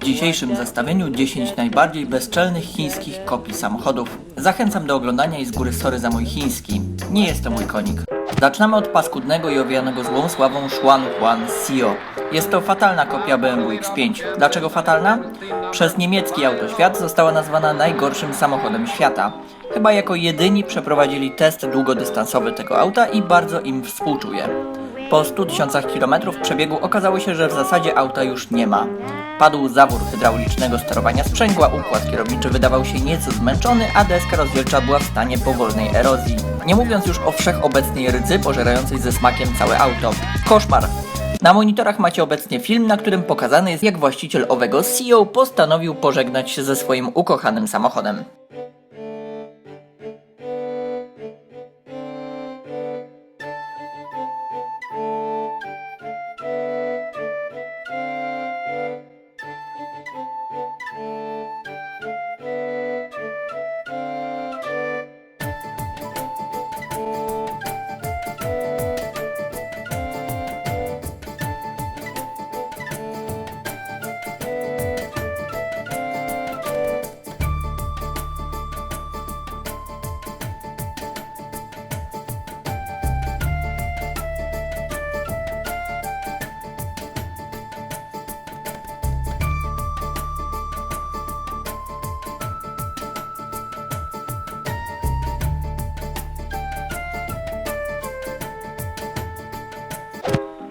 W dzisiejszym zestawieniu 10 najbardziej bezczelnych chińskich kopii samochodów. Zachęcam do oglądania i z góry sorry za mój chiński. Nie jest to mój konik. Zaczynamy od paskudnego i owijanego złą sławą Xuan Huan Sio. Jest to fatalna kopia BMW X5. Dlaczego fatalna? Przez niemiecki autoświat została nazwana najgorszym samochodem świata. Chyba jako jedyni przeprowadzili test długodystansowy tego auta i bardzo im współczuję. Po 100 tysiącach kilometrów przebiegu okazało się, że w zasadzie auta już nie ma. Padł zawór hydraulicznego sterowania sprzęgła, układ kierowniczy wydawał się nieco zmęczony, a deska rozdzielcza była w stanie powolnej erozji. Nie mówiąc już o wszechobecnej rdzy pożerającej ze smakiem całe auto. Koszmar! Na monitorach macie obecnie film, na którym pokazany jest jak właściciel owego CEO postanowił pożegnać się ze swoim ukochanym samochodem.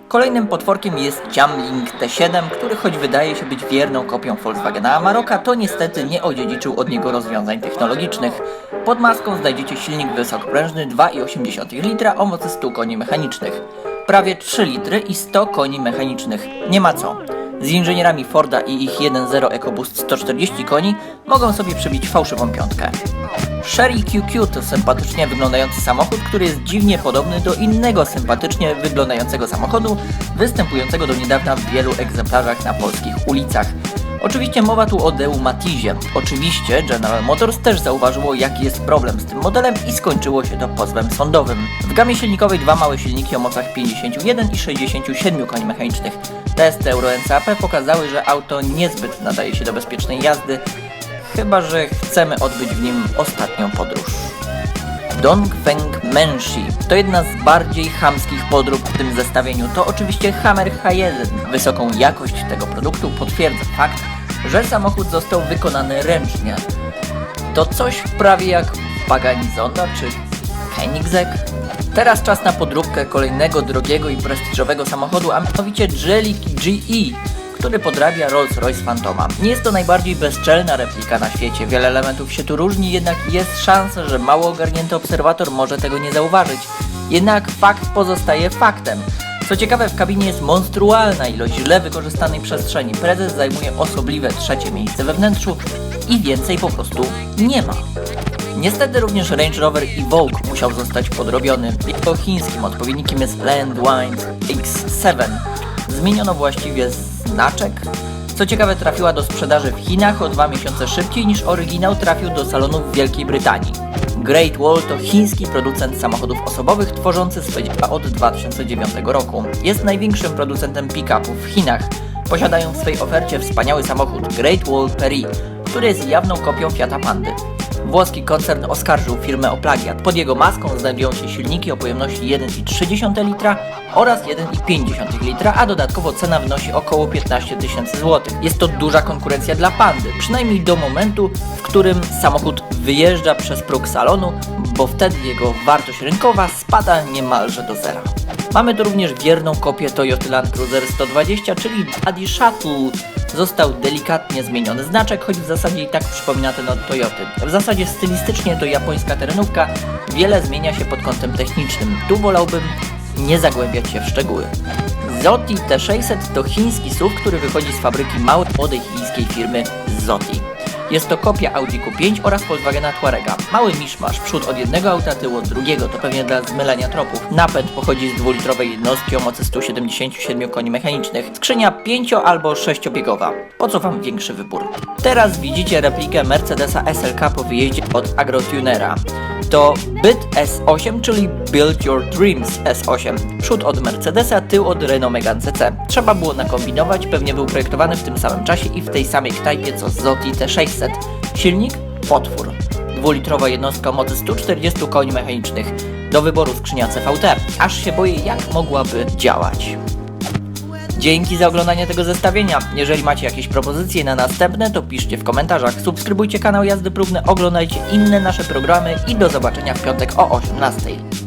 Kolejnym potworkiem jest Jamling T7, który choć wydaje się być wierną kopią Volkswagena Amarocka, to niestety nie odziedziczył od niego rozwiązań technologicznych. Pod maską znajdziecie silnik wysokoprężny 2,8 litra o mocy 100 koni mechanicznych. Prawie 3 litry i 100 koni mechanicznych. Nie ma co. Z inżynierami Forda i ich 1.0 EcoBoost 140 koni mogą sobie przybić fałszywą piątkę. Sherry QQ to sympatycznie wyglądający samochód, który jest dziwnie podobny do innego sympatycznie wyglądającego samochodu, występującego do niedawna w wielu egzemplarzach na polskich ulicach. Oczywiście mowa tu o Deu Matizie. Oczywiście General Motors też zauważyło jaki jest problem z tym modelem i skończyło się to pozwem sądowym. W gamie silnikowej dwa małe silniki o mocach 51 i 67 koni mechanicznych. Testy Euro NCAP pokazały, że auto niezbyt nadaje się do bezpiecznej jazdy, chyba że chcemy odbyć w nim ostatnią podróż. Dongfeng Menshi to jedna z bardziej chamskich podrób w tym zestawieniu. To oczywiście Hammer H1. Wysoką jakość tego produktu potwierdza fakt, że samochód został wykonany ręcznie. To coś prawie jak Pagani Zonda czy Koenigsegg. Teraz czas na podróbkę kolejnego drogiego i prestiżowego samochodu, a mianowicie Geely GE, który podrabia Rolls-Royce Phantoma. Nie jest to najbardziej bezczelna replika na świecie, wiele elementów się tu różni, jednak jest szansa, że mało ogarnięty obserwator może tego nie zauważyć. Jednak fakt pozostaje faktem. Co ciekawe, w kabinie jest monstrualna ilość źle wykorzystanej przestrzeni. Prezes zajmuje osobliwe trzecie miejsce we wnętrzu i więcej po prostu nie ma. Niestety również Range Rover Evoque musiał zostać podrobiony. Jego chińskim odpowiednikiem jest Landwind X7. Zmieniono właściwie znaczek. Co ciekawe, trafiła do sprzedaży w Chinach o dwa miesiące szybciej niż oryginał trafił do salonów w Wielkiej Brytanii. Great Wall to chiński producent samochodów osobowych tworzący swoje od 2009 roku. Jest największym producentem pick-upów w Chinach. Posiadają w swej ofercie wspaniały samochód Great Wall Peri, który jest jawną kopią Fiata Pandy. Włoski koncern oskarżył firmę o plagiat. Pod jego maską znajdują się silniki o pojemności 1,3 litra oraz 1,5 litra, a dodatkowo cena wynosi około 15 tysięcy złotych. Jest to duża konkurencja dla Pandy, przynajmniej do momentu, w którym samochód wyjeżdża przez próg salonu, bo wtedy jego wartość rynkowa spada niemalże do zera. Mamy tu również wierną kopię Toyota Land Cruiser 120, czyli Daddy Shuttle. Został delikatnie zmieniony znaczek, choć w zasadzie i tak przypomina ten od Toyoty. W zasadzie stylistycznie to japońska terenówka, wiele zmienia się pod kątem technicznym. Tu wolałbym nie zagłębiać się w szczegóły. Zoti T600 to chiński SUV, który wychodzi z fabryki małej młodej chińskiej firmy Zoti. Jest to kopia Audi Q5 oraz Volkswagena Touarega. Mały miszmasz, przód od jednego auta, tył od drugiego, to pewnie dla zmylenia tropów. Napęd pochodzi z dwulitrowej jednostki o mocy 177 koni mechanicznych. Skrzynia 5 albo 6-biegowa. Po co Wam większy wybór? Teraz widzicie replikę Mercedesa SLK po wyjeździe od Agrotunera. To Byt S8, czyli Build Your Dreams S8. Przód od Mercedesa, tył od Renault Megane CC. Trzeba było nakombinować, pewnie był projektowany w tym samym czasie i w tej samej knajpie co Zoti T600. Silnik? Potwór. Dwulitrowa jednostka mocy 140 koni mechanicznych. Do wyboru skrzynia CVT. Aż się boję jak mogłaby działać. Dzięki za oglądanie tego zestawienia. Jeżeli macie jakieś propozycje na następne, to piszcie w komentarzach. Subskrybujcie kanał Jazdy Próbne, oglądajcie inne nasze programy i do zobaczenia w piątek o 18.